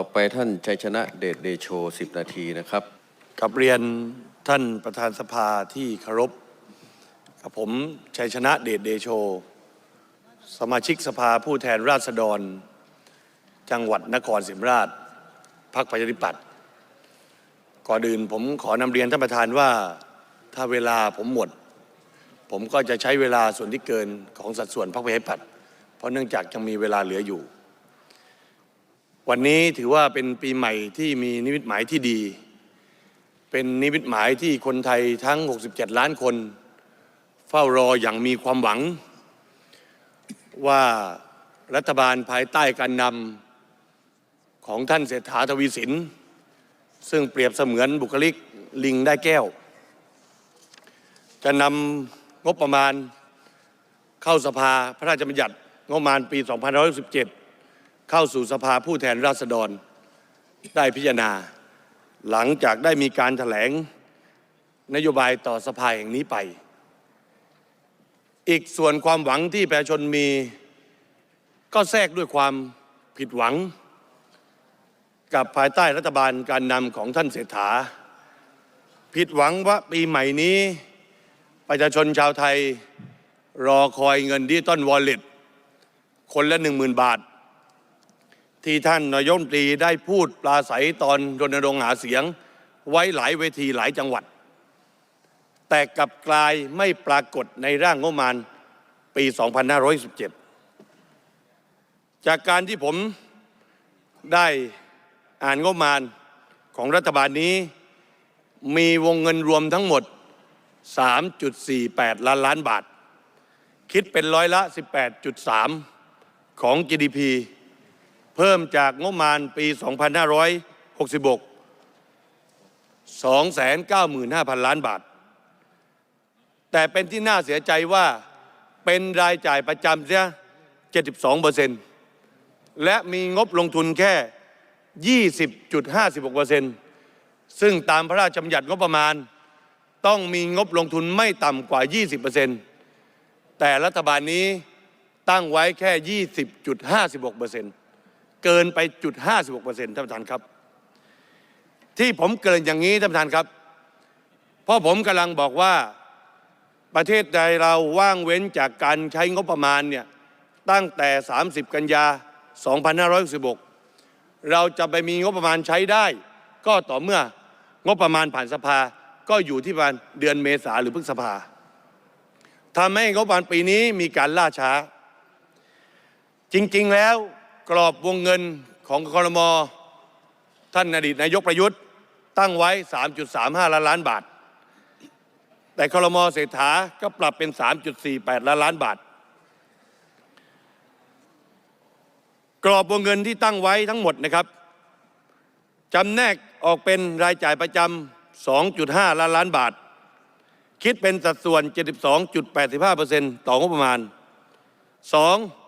ต่อไปท่านชัยชนะเดชเดโช10นาทีนะครับกับเรียนท่านประธานสภาที่เคารพกับผมชัยชนะเดชเดโช สมาชิกสภาผู้แทนราษฎร จังหวัดนครศรีธรรมราชพรรคประชาธิปัตย์ก่อนอื่นผมขอนำเรียนท่านประธานว่าถ้าเวลาผมหมด ผมก็จะใช้เวลาส่วนที่เกินของสัดส่วนพรรคประชาธิปัตย์เพราะเนื่องจากยังมีเวลาเหลืออยู่ วันนี้ถือว่าเป็นปีใหม่ที่มีนิมิตหมายที่ดี เป็นนิมิตหมายที่คนไทยทั้ง 67 ล้านคน เฝ้ารออย่างมีความหวัง ว่ารัฐบาลภายใต้การนำของท่านเศรษฐาทวีสิน ซึ่งเปรียบเสมือนบุคลิกลิงได้แก้ว จะนำงบประมาณเข้าสภาพระราชบัญญัติงบประมาณปี 2517 เข้าสู่สภาผู้แทนราษฎรได้พิจารณา หลังจากได้มีการถแถลงนโยบายต่อสภาแห่งนี้ไป อีกส่วนความหวังที่ประชาชนมีก็แทรกด้วยความผิดหวัง กับภายใต้รัฐบาลการนำของท่านเศรษฐา ผิดหวังว่าปีใหม่นี้ ประชาชนชาวไทยรอคอยเงินดิจิตอลวอลเล็ตคนละหนึ่งหมื่นบาท ที่ท่านนายมนตรีได้พูดปลาใสตอนรณรงค์หาเสียง ไว้หลายเวทีหลายจังหวัด แต่กลับกลายไม่ปรากฏในร่างงบประมาณปี 2517 จากการที่ผมได้อ่านงบประมาณของรัฐบาลนี้ มีวงเงินรวมทั้งหมด 3.48 ล้านล้านบาท คิดเป็นร้อยละ 18.3 ของ GDP เพิ่มจากงบประมาณปี 2566 295,000 ล้านบาท แต่เป็นที่น่าเสียใจว่าเป็นรายจ่ายประจำเสีย72เปอร์เซ็นต์และมีงบลงทุนแค่ 20.56เปอร์เซ็นต์ซึ่งตามพระราชบัญญัติงบประมาณ ต้องมีงบลงทุนไม่ต่ำกว่า 20เปอร์เซ็นต์แต่รัฐบาลนี้ตั้งไว้แค่ 20.56เปอร์เซ็นต์ เกินไปจุด56เปอร์เซ็นต์ท่านประธานครับ ที่ผมเกินอย่างนี้ท่านประธานครับ เพราะผมกำลังบอกว่าประเทศใดเราว่างเว้นจากการใช้งบประมาณเนี่ยตั้งแต่ 30 กันยา 2566 เราจะไปมีงบประมาณใช้ได้ ก็ต่อเมื่องบประมาณผ่านสภาก็อยู่ที่ประมาณเดือนเมษาหรือพฤษภาทำให้งบประมาณปีนี้มีการล่าช้า จริง ๆ แล้ว กรอบวงเงินของคอรมอท่านอดีตนายกประยุทธ์ ตั้งไว้ 3.35 ล้านล้านบาท แต่คอรมอเศรษฐาก็ปรับเป็น 3.48 ล้านล้านบาท กรอบวงเงินที่ตั้งไว้ทั้งหมดนะครับจำแนกออกเป็นรายจ่ายประจำ 2.5 ล้านล้านบาท คิดเป็นสัดส่วน 72.85%ต่องบประมาณ 2.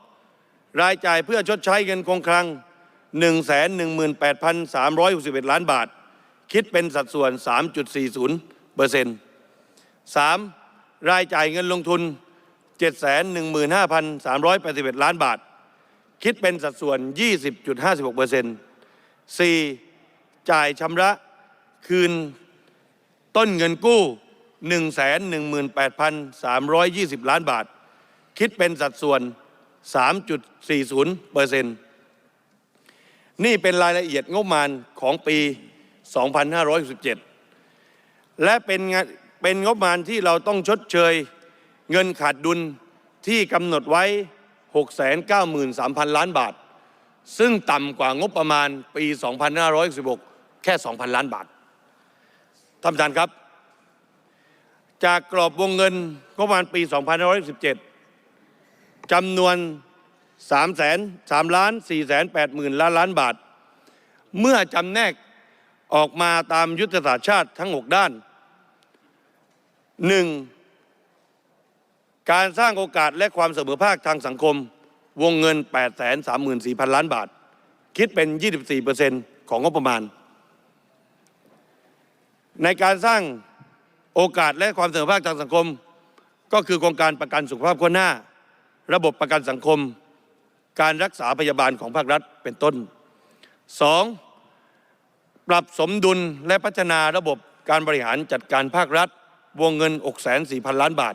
รายจ่ายเพื่อชดใช้เงินคงคลัง 118,361 ล้านบาท คิดเป็นสัดส่วน 3.40เปอร์เซ็นต์ 3. รายจ่ายเงินลงทุน 715,381 ล้านบาท คิดเป็นสัดส่วน 20.56เปอร์เซ็นต์ 4. จ่ายชำระคืนต้นเงินกู้ 118,320 ล้านบาท คิดเป็นสัดส่วน 3.40เปอร์เซ็นต์นี่เป็นรายละเอียดงบประมาณของปี 2567 และเป็นงาเป็นงบประมาณที่เราต้องชดเชยเงินขาดดุลที่กำหนดไว้ 693,000 ล้านบาท ซึ่งต่ำกว่างบประมาณปี 2516 แค่ 2,000 ล้านบาทท่านประธานครับ จากกรอบวงเงินงบประมาณปี 2517 จำนวน3 3 3ล้าน4 8 0 0 0 0ล้านล้านบาท เมื่อจำแนกออกมาตามยุทธศาสตร์ชาติทั้ง 6 ด้าน 1. การสร้างโอกาสและความเสมอภาคทางสังคม วงเงิน 834,000 ล้านบาท คิดเป็น 24%ของงบประมาณ ในการสร้างโอกาสและความเสมอภาคทางสังคม ก็คือโครงการประกันสุขภาพขั้วหน้า ระบบประกันสังคม การรักษาพยาบาลของภาครัฐเป็นต้นสองปรับสมดุลและพัฒนาระบบการบริหารจัดการภาครัฐ วงเงิน 6 4 0 0 0 ล้านบาท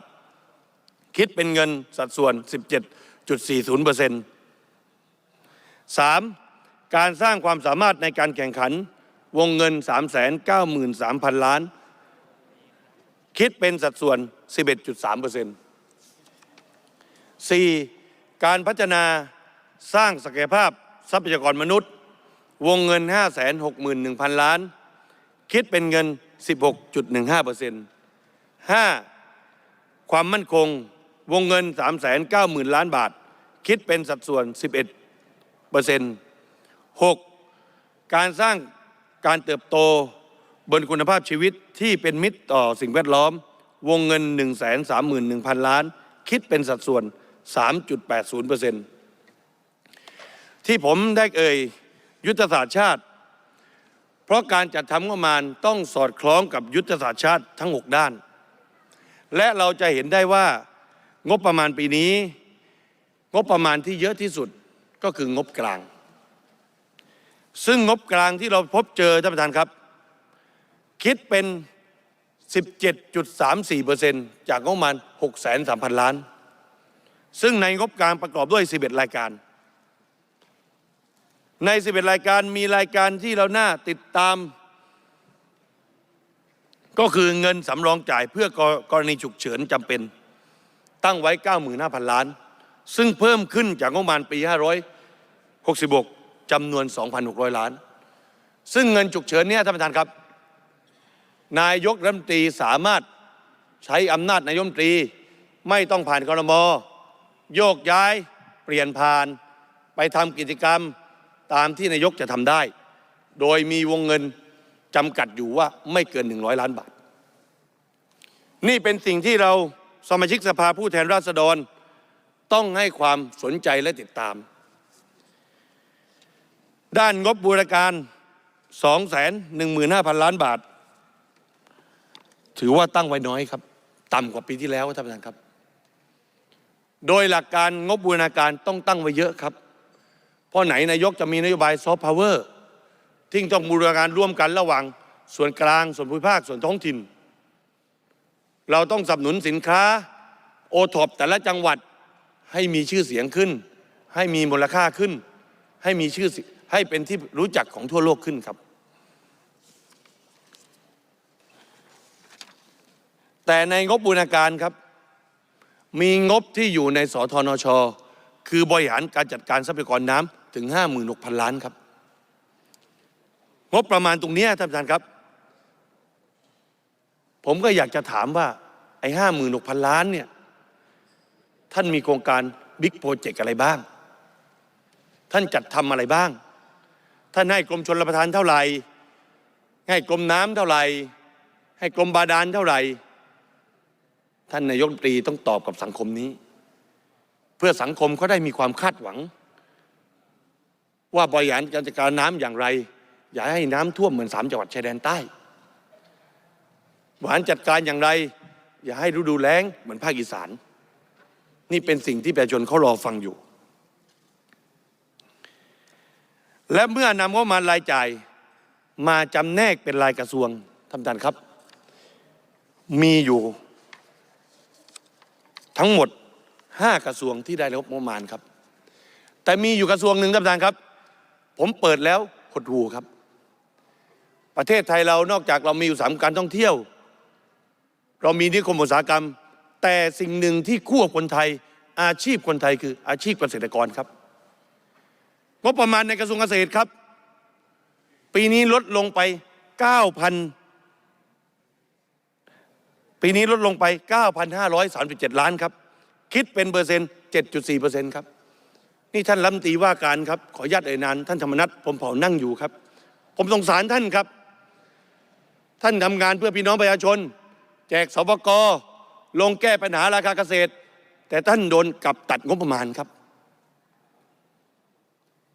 คิดเป็นเงินสัดส่วน 17.40% 3. การสร้างความสามารถในการแข่งขันวงเงิน 393,000 ล้าน คิดเป็นสัดส่วน 11.3% 4. การพัฒนาสร้างศักยภาพทรัพยากรมนุษย์ วงเงิน 561,000 ล้าน คิดเป็นเงิน 16.15% 5. ความมั่นคง วงเงิน 390,000 ล้านบาท คิดเป็นสัดส่วน 11เปอร์เซ็นต์ 6. การสร้างการเติบโตบนคุณภาพชีวิตที่เป็นมิตรต่อสิ่งแวดล้อม วงเงิน 131,000 ล้าน คิดเป็นสัดส่วน 3.80%ที่ผมได้เอ่ยยุทธศาสตร์ชาติ เพราะการจัดทำงบประมาณต้องสอดคล้องกับยุทธศาสตร์ชาติทั้ง 6 ด้าน และเราจะเห็นได้ว่างบประมาณปีนี้ งบประมาณที่เยอะที่สุดก็คืองบกลาง ซึ่งงบกลางที่เราพบเจอท่านประธานครับ คิดเป็น 17.34%จากงบประมาณ 6 3 0 0 0 ล้าน ซึ่งในงบกลางประกอบด้วย 11 รายการ ใน 11 รายการมีรายการที่เราหน้าติดตาม ก็คือเงินสำรองจ่ายเพื่อกรณีฉุกเฉินจำเป็น ตั้งไว้ 95,000 ล้าน ซึ่งเพิ่มขึ้นจากงบประมาณปี 566จำนวน 2,600 ล้าน ซึ่งเงินฉุกเฉินเนี่ยท่านประธานครับ นายกรัฐมนตรีสามารถใช้อำนาจนายกรัฐมนตรีไม่ต้องผ่านครมอ โยกย้ายเปลี่ยนผ่าน ไปทำกิจกรรมตามที่นายกจะทำได้ โดยมีวงเงินจำกัดอยู่ว่าไม่เกิน 100 ล้านบาท นี่เป็นสิ่งที่เราสมาชิกสภาผู้แทนราษฎร ต้องให้ความสนใจและติดตาม ด้านงบบูรการ 215,000 ล้านบาท ถือว่าตั้งไว้น้อยครับ ต่ำกว่าปีที่แล้วท่านประธานครับ โดยหลักการงบบูรณาการต้องตั้งไว้เยอะครับ เพราะไหนนายกจะมีนโยบายซอฟต์พาวเวอร์ที่ต้องบูรณาการร่วมกันระหว่างส่วนกลางส่วนภูมิภาคส่วนท้องถิ่น เราต้องสนับสนุนสินค้าโอท็อปแต่ละจังหวัดให้มีชื่อเสียงขึ้น ให้มีมูลค่าขึ้น ให้มีชื่อให้เป็นที่รู้จักของทั่วโลกขึ้นครับ แต่ในงบบูรณาการครับ มีงบที่อยู่ในสทนช คือบริหารการจัดการทรัพยากรน้ำถึง 56,000 ล้านครับ งบประมาณตรงนี้ท่านประธานครับ ผมก็อยากจะถามว่า ไอ้ห้าหมื่นหกพันล้านเนี่ย ท่านมีโครงการบิ๊กโปรเจกต์อะไรบ้าง ท่านจัดทำอะไรบ้าง ท่านให้กรมชนรับประทานเท่าไหร่ ให้กรมน้ำเท่าไหร่ ให้กรมบาดาลเท่าไหร่ ท่านนายกตรีต้องตอบกับสังคมนี้ เพื่อสังคมเขาได้มีความคาดหวัง ว่าบริหารการจัดการน้ำอย่างไร อย่าให้น้ำท่วมเหมือนสามจังหวัดชายแดนใต้บริหารจัดการอย่างไร อย่าให้ฤดูแล้งเหมือนภาคอีสาน นี่เป็นสิ่งที่ประชาชนเขารอฟังอยู่ และเมื่อนำงบประมารายจ่ายมาจำแนกเป็นรายกระทรวงท่านประธานครับ มีอยู่ ทั้งหมด 5 กระทรวงที่ได้รับงบประมาณครับ แต่มีอยู่กระทรวงหนึ่งท่านประธานครับ ผมเปิดแล้วหดหูครับ ประเทศไทยเรานอกจากเรามีอยู่สามการท่องเที่ยว เรามีนิคมอุตสาหกรรม แต่สิ่งหนึ่งที่คู่กับคนไทยอาชีพคนไทยคืออาชีพเกษตรกรครับงบประมาณในกระทรวงเกษตรครับ ปีนี้ลดลงไป 9,000 ปีนี้ลดลงไป 9,537 ล้านครับ คิดเป็นเปอร์เซ็นต์ 7.4เปอร์เซ็นต์ครับ นี่ท่านรัฐมนตรีว่าการครับ ขออนุญาตเอ่ยนานท่านธรรมนัฐพรหมเผ่านั่งอยู่ครับ ผมสงสารท่านครับ ท่านทำงานเพื่อพี่น้องประชาชน แจกสปกลงแก้ปัญหาราคาเกษตร แต่ท่านโดนกลับตัดงบประมาณครับ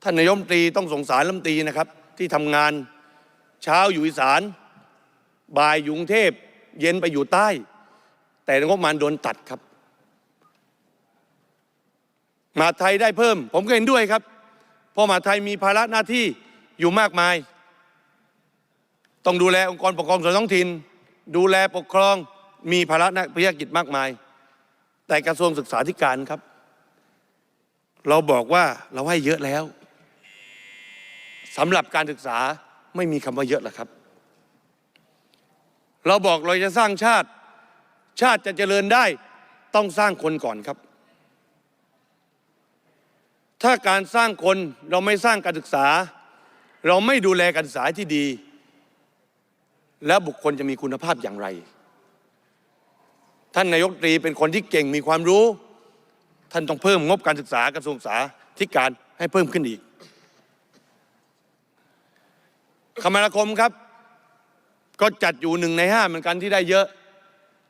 ท่านนายมตรีต้องสงสารรัฐมนตรีนะครับ ที่ทำงานเช้าอยู่อีสานบ่ายอยู่กรุงเทพ เย็นไปอยู่ใต้ แต่งบประมาณโดนตัดครับมหาไทยได้เพิ่ม ผมก็เห็นด้วยครับ เพราะมหาไทยมีภาระหน้าที่อยู่มากมาย ต้องดูแลองค์กรปกครองส่วนท้องถิ่นดูแลปกครองมีภาระหน้าภารกิจมากมาย แต่กระทรวงศึกษาธิการครับ เราบอกว่าเราให้เยอะแล้วสำหรับการศึกษาไม่มีคำว่าเยอะหรอกครับ เราบอกเราจะสร้างชาติ ชาติจะเจริญได้ ต้องสร้างคนก่อนครับ ถ้าการสร้างคนเราไม่สร้างการศึกษา เราไม่ดูแลการศึกษาที่ดี แล้วบุคคลจะมีคุณภาพอย่างไร ท่านนายกตรีเป็นคนที่เก่งมีความรู้ ท่านต้องเพิ่มงบการศึกษากระทรวงศึกษาธิการให้เพิ่มขึ้นอีกคมนาคมครับ ก็จัดอยู่หนึ่งในห้าเหมือนกันที่ได้เยอะ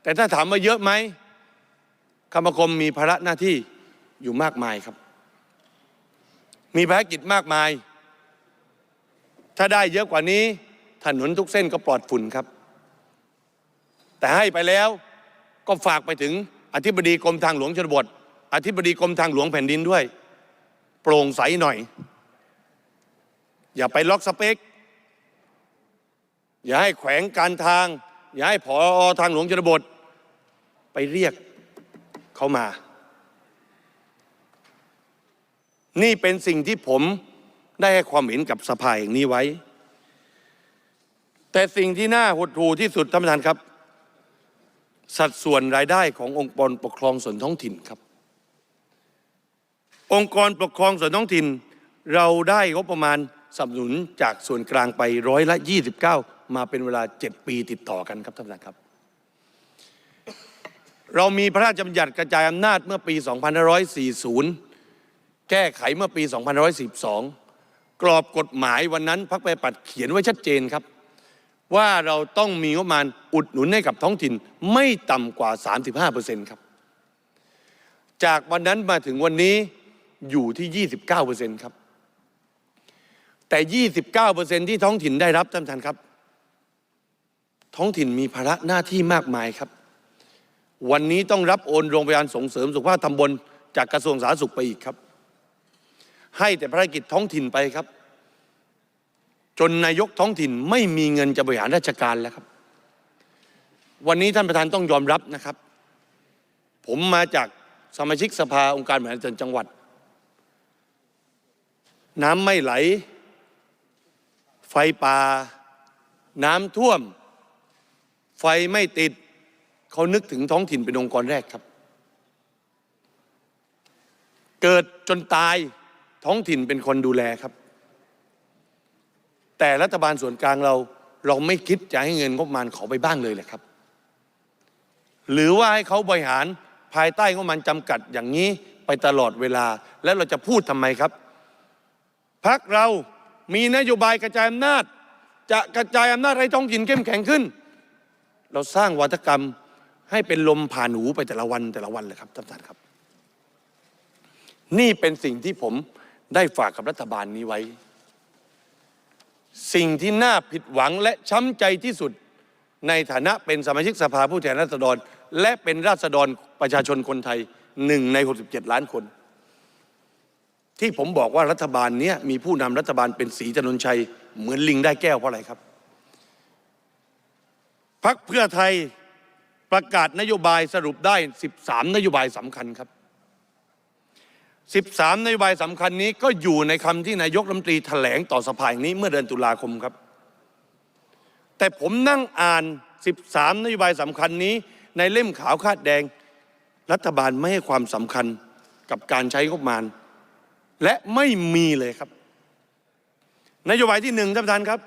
แต่ถ้าถามว่าเยอะไหมคมคมมีภาระหน้าที่อยู่มากมายครับ มีภารกิจมากมาย ถ้าได้เยอะกว่านี้ ถนนทุกเส้นก็ปลอดฝุ่นครับ แต่ให้ไปแล้วก็ฝากไปถึงอธิบดีกรมทางหลวงชนบท อธิบดีกรมทางหลวงแผ่นดินด้วย โปร่งใสหน่อย อย่าไปล็อกสเปค อย่าให้แขวงการทาง อย่าให้ผอทางหลวงชนบท ไปเรียกเขามา นี่เป็นสิ่งที่ผมได้ให้ความเห็นกับสภาแห่งนี้ไว้ แต่สิ่งที่น่าหดหู่ที่สุดท่านประธานครับ สัดส่วนรายได้ขององค์กรปกครองส่วนท้องถิ่นครับ องค์กรปกครองส่วนท้องถิ่น เราได้งบประมาณสนับสนุนจากส่วนกลางไปร้อยละ 29 มาเป็นเวลา7ปีติดต่อกันครับท่านประธานครับ เรามีพระราชบัญญัติกระจายอำนาจเมื่อปี 2540 แก้ไขเมื่อปี 2542 กรอบกฎหมายวันนั้นพรรคปฏิปัตย์เขียนไว้ชัดเจนครับ ว่าเราต้องมีงบประมาณอุดหนุนให้กับท้องถิ่นไม่ต่ำกว่า 35%ครับ จากวันนั้นมาถึงวันนี้อยู่ที่ 29%ครับแต่ 29%ที่ท้องถิ่นได้รับท่านประธานครับ ท้องถิ่นมีภาระหน้าที่มากมายครับ วันนี้ต้องรับโอนโรงพยาบาลส่งเสริมสุขภาพตำบลจากกระทรวงสาธารณสุขไปอีกครับ ให้แต่ภารกิจท้องถิ่นไปครับ จนนายกท้องถิ่นไม่มีเงินจะบริหารราชการแล้วครับ วันนี้ท่านประธานต้องยอมรับนะครับ ผมมาจากสมาชิกสภาองค์การบริหารส่วนจังหวัด น้ำไม่ไหล ไฟป่าน้ำท่วม ไฟไม่ติดเขานึกถึงท้องถิ่นเป็นองค์กรแรกครับ เกิดจนตายท้องถิ่นเป็นคนดูแลครับ แต่รัฐบาลส่วนกลางเราเราไม่คิดจะให้เงินงบประมาณเขาไปบ้างเลยแหละครับ หรือว่าให้เขาบริหารภายใต้งบประมาณจำกัดอย่างนี้ไปตลอดเวลา แล้วเราจะพูดทำไมครับพักเรามีนโยบายกระจายอำนาจ จะกระจายอำนาจให้ท้องถิ่นเข้มแข็งขึ้น เราสร้างวัฒกรรมให้เป็นลมผ่านหูไปแต่ละวันแต่ละวันเลยครับท่านประธานครับ นี่เป็นสิ่งที่ผมได้ฝากกับรัฐบาลนี้ไว้ สิ่งที่น่าผิดหวังและช้ำใจที่สุดในฐานะเป็นสมาชิกสภาผู้แทนราษฎร และเป็นราษฎรประชาชนคนไทยหนึ่งใน 67 ล้านคน ที่ผมบอกว่ารัฐบาลเนี้ยมีผู้นำรัฐบาลเป็นสีจนนชัย เหมือนลิงได้แก้วเพราะอะไรครับ พักเพื่อไทยประกาศนโยบายสรุปได้ 13 นโยบายสำคัญครับ 13 นโยบายสำคัญนี้ก็อยู่ในคำที่นายกรัฐมนตรีแถลงต่อสภาอย่งนี้เมื่อเดือนตุลาคมครับ แต่ผมนั่งอ่าน 13 นโยบายสำคัญนี้ ในเล่มขาวคาดแดง รัฐบาลไม่ให้ความสำคัญกับการใช้งบประมาณ และไม่มีเลยครับ นโยบายที่หนึ่งท่านประธานครับ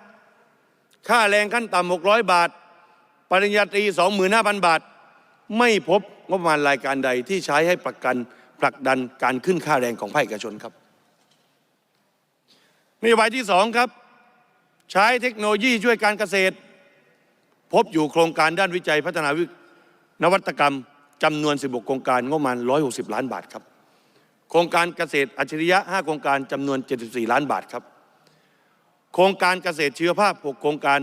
ค่าแรงขั้นต่ำ600 บาท ปริญญาตรี 25,000 บาท ไม่พบงบประมาณรายการใดที่ใช้ให้ประกันผลักดันการขึ้นค่าแรงของภาคเอกชนครับนโยบายที่สองครับ ใช้เทคโนโลยีช่วยการเกษตร พบอยู่โครงการด้านวิจัยพัฒนาวินวัตกรรมจำนวน 16 โครงการงบประมาณ 160 ล้านบาทครับ โครงการเกษตรอัจฉริยะ 5 โครงการจำนวน 74 ล้านบาทครับ โครงการเกษตรชีวภาพ 6 โครงการ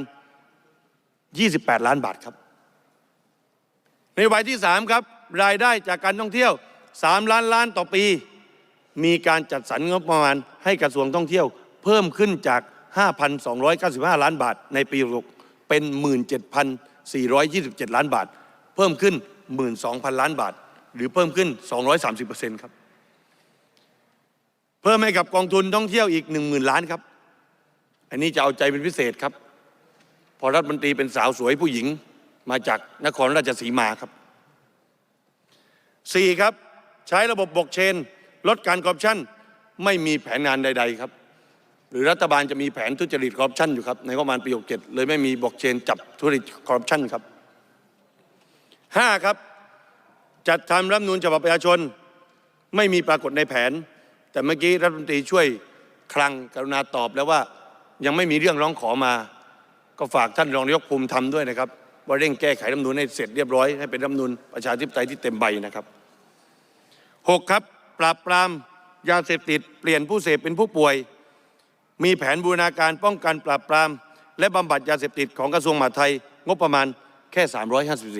28 ล้านบาทครับ ในโยบายที่ 3 ครับ รายได้จากการท่องเที่ยว 3 ล้านล้านต่อปี มีการจัดสรรงบประมาณให้กระทรวงท่องเที่ยว เพิ่มขึ้นจาก 5,295 ล้านบาท ในปี6เป็น 17,427 ล้านบาท เพิ่มขึ้น 12,000 ล้านบาท หรือเพิ่มขึ้น 230%ครับ เพิ่มให้กับกองทุนท่องเที่ยวอีก 10,000 ล้านครับ อันนี้จะเอาใจเป็นพิเศษครับ พอรัฐมนตรีเป็นสาวสวยผู้หญิงมาจากนครราชสีมาครับสี่ครับ ใช้ระบบบล็อกเชน ลดการคอร์รัปชันไม่มีแผนงานใด ๆ ครับ หรือรัฐบาลจะมีแผนทุจริตคอร์รัปชันอยู่ครับในงบประมาณปี67เลยไม่มีบล็อกเชนจับทุจริตคอร์รัปชันครับห้าครับ จัดทำรัฐธรรมนูญฉบับประชาชน ไม่มีปรากฏในแผน แต่เมื่อกี้รัฐมนตรีช่วยคลังกรุณาตอบแล้วว่ายังไม่มีเรื่องร้องขอมา ก็ฝากท่านรองนายกภูมิธรรมด้วยนะครับว่าเร่งแก้ไขรัฐมนูญให้เสร็จเรียบร้อยให้เป็นรัฐมนูญประชาธิปไตยที่เต็มใบนะครับหกครับ ปราบปรามยาเสพติด เปลี่ยนผู้เสพเป็นผู้ป่วย มีแผนบูรณาการป้องกันปราบปราม และบำบัดยาเสพติดของกระทรวงมหาดไทย งบประมาณแค่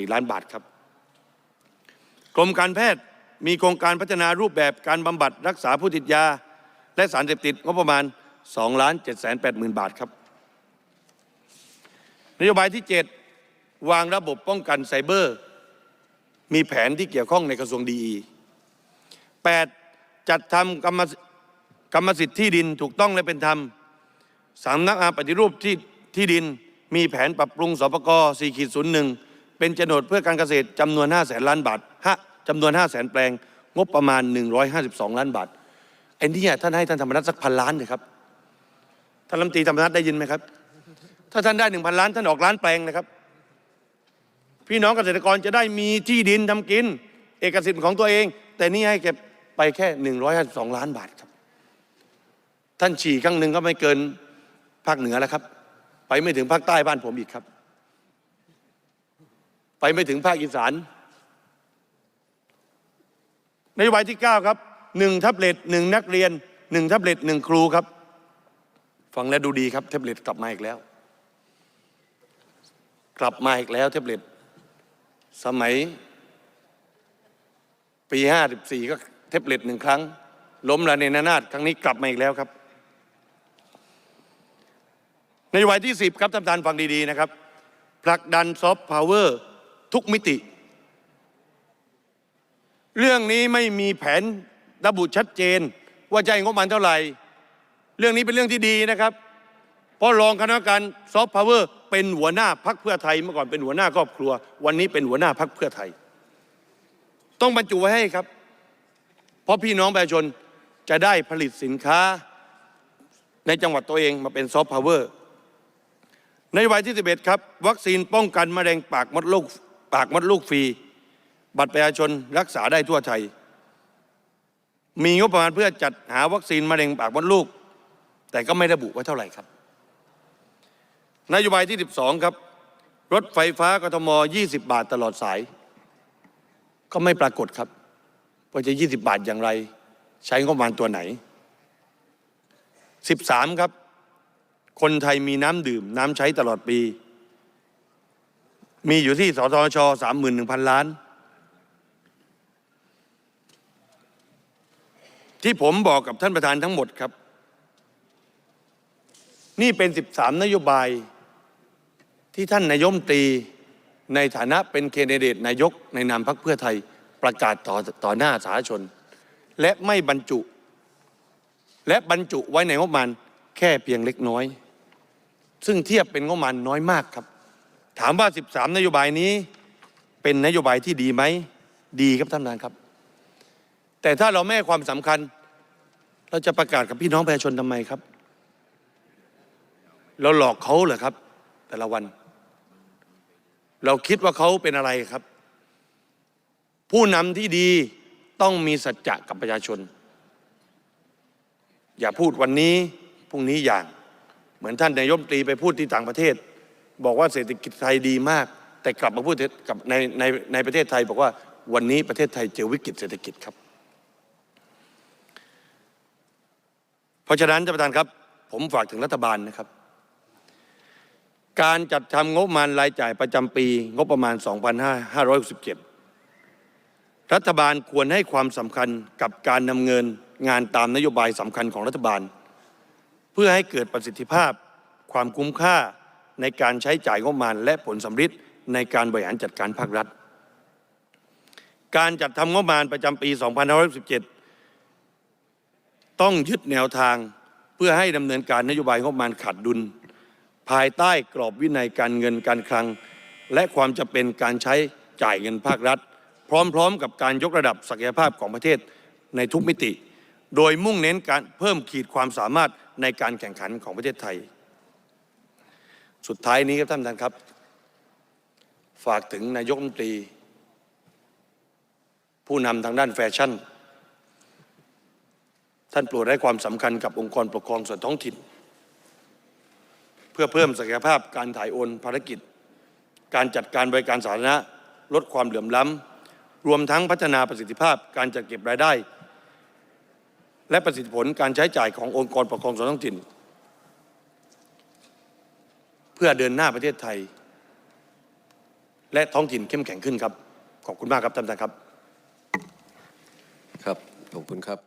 354 ล้านบาทครับกรมการแพทย์มีโครงการพัฒนารูปแบบการบำบัดรักษาผู้ติดยา และสารเสพติดงบประมาณ2ล้าน7 8 0 0 0 0บาทครับ นโยบายที่ 7 วางระบบป้องกันไซเบอร์ มีแผนที่เกี่ยวข้องในกระทรวงดี 8. จัดทำกรรมสกรรมสิทธิ์ที่ดินถูกต้องและเป็นธรรมสำนักงานปฏิรูปที่ที่ดินมีแผนปรับปรุงสปก4.01เป็นโฉนดเพื่อการเกษตรจำนวน5 0 0แสนล้านบาทฮะจำนวน5 0 0แสนแปลง งบประมาณ152ล้านบาทไอ้นี่ท่านให้ท่านธรรมนัฐสักพันล้านเลยครับท่านรัฐมนตรีธรรมนัฐได้ยินไหมครับ ถ้าท่านได้หนึ่งพันล้านท่านออกล้านแปลงนะครับ พี่น้องเกษตรกรจะได้มีที่ดินทำกิน เอกสิทธิ์ของตัวเอง แต่นี่ให้เก็บไปแค่หนึ่งร้อยสองล้านบาทครับ ท่านฉี่ครั้งหนึ่งก็ไม่เกินภาคเหนือแล้วครับ ไปไม่ถึงภาคใต้บ้านผมอีกครับ ไปไม่ถึงภาคอีสานนโยบายที่ 9 ครับหนึ่งแท็บเล็ตหนึ่งนักเรียนหนึ่งแท็บเล็ตหนึ่งครูครับ ฟังแล้วดูดีครับแท็บเล็ตกลับมาอีกแล้ว กลับมาอีกแล้วแท็บเล็ตสมัย ปีห้าสิบสี่ก็แท็บเล็ตหนึ่งครั้ง ล้มละเนระนาดครั้งนี้กลับมาอีกแล้วครับ ในโยบายที่สิบครับท่านประธานฟังดีๆนะครับผลักดันซอฟต์พาวเวอร์ทุกมิติ เรื่องนี้ไม่มีแผนระบุชัดเจน ว่าจะให้งบประมาณเท่าไหร่ เรื่องนี้เป็นเรื่องที่ดีนะครับ เพราะรองคณะกรรมการซอฟต์พาวเวอร์ เป็นหัวหน้าพักเพื่อไทยเมื่อก่อนเป็นหัวหน้าครอบครัว วันนี้เป็นหัวหน้าพักเพื่อไทย ต้องบรรจุไว้ให้ครับ เพราะพี่น้องประชาชนจะได้ผลิตสินค้าในจังหวัดตัวเองมาเป็นซอฟต์พาวเวอร์ในโยบายที่ 11 ครับ วัคซีนป้องกันมะเร็งปากมดลูกปากมดลูกฟรี บัตรประชาชนรักษาได้ทั่วไทย มีงบประมาณเพื่อจัดหาวัคซีนมะเร็งปากมดลูก แต่ก็ไม่ระบุไว้เท่าไหร่ครับ นโยบายที่ 12 ครับ รถไฟฟ้ากทม 20 บาทตลอดสาย ก็ไม่ปรากฏครับว่าจะ 20 บาทอย่างไร ใช้งบประมาณตัวไหน 13 ครับ คนไทยมีน้ำดื่ม น้ำใช้ตลอดปี มีอยู่ที่สทช 31,000 ล้าน ที่ผมบอกกับท่านประธานทั้งหมดครับนี่เป็น 13 นโยบาย ที่ท่านนายกรัฐมตรีในฐานะเป็นแคนดิเดตนายกในนามพรรคเพื่อไทยประกาศต่อต่อหน้าสาธารณชน และไม่บรรจุ และบรรจุไว้ในงบประมาณแค่เพียงเล็กน้อย ซึ่งเทียบเป็นงบประมาณน้อยมากครับ ถามว่า 13 นโยบายนี้เป็นนโยบายที่ดีไหมดีครับท่านประธานครับ แต่ถ้าเราไม่ให้ความสำคัญ เราจะประกาศกับพี่น้องประชาชนทำไมครับ เราหลอกเขาเหรอครับ แต่ละวัน เราคิดว่าเขาเป็นอะไรครับ ผู้นำที่ดีต้องมีสัจจะกับประชาชน อย่าพูดวันนี้พรุ่งนี้อย่าง เหมือนท่านนายมตรีไปพูดที่ต่างประเทศ บอกว่าเศรษฐกิจไทยดีมาก แต่กลับมาพูดกับในในในประเทศไทย บอกว่าวันนี้ประเทศไทยเจอวิกฤตเศรษฐกิจครับ เพราะฉะนั้นท่านประธานครับ ผมฝากถึงรัฐบาลนะครับ การจัดทำงบประมาณรายจ่ายประจำปี งบประมาณ 2567 รัฐบาลควรให้ความสำคัญกับการดำเนินงานตามนโยบายสำคัญของรัฐบาล เพื่อให้เกิดประสิทธิภาพ ความคุ้มค่าในการใช้จ่ายงบประมาณ และผลสำฤทธิ์ในการบริหารจัดการภาครัฐ การจัดทำงบประมาณประจำปี 2517ต้องยึดแนวทางเพื่อให้ดำเนินการนโยบายงบประมาณขาดดุล ภายใต้กรอบวินัยการเงินการคลัง และความจะเป็นการใช้จ่ายเงินภาครัฐ พร้อมๆ กับการยกระดับศักยภาพของประเทศในทุกมิติ โดยมุ่งเน้นการเพิ่มขีดความสามารถในการแข่งขันของประเทศไทย สุดท้ายนี้ครับท่านประธานครับ ฝากถึงนายกรัฐมนตรี ผู้นำทางด้านแฟชั่น ท่านโปรดให้ความสำคัญกับองค์กรปกครองส่วนท้องถิ่น พื่อเพิ่มศักยภาพการถ่ายโอนภารกิจ การจัดการบริการสาธารณะ ลดความเหลื่อมล้ำ รวมทั้งพัฒนาประสิทธิภาพการจัดเก็บรายได้ และประสิทธิผลการใช้จ่ายขององค์กรปกครองส่วนท้องถิ่น เพื่อเดินหน้าประเทศไทย และท้องถิ่นเข้มแข็งขึ้นครับ ขอบคุณมากครับท่านประธานครับ ครับ ขอบคุณครับ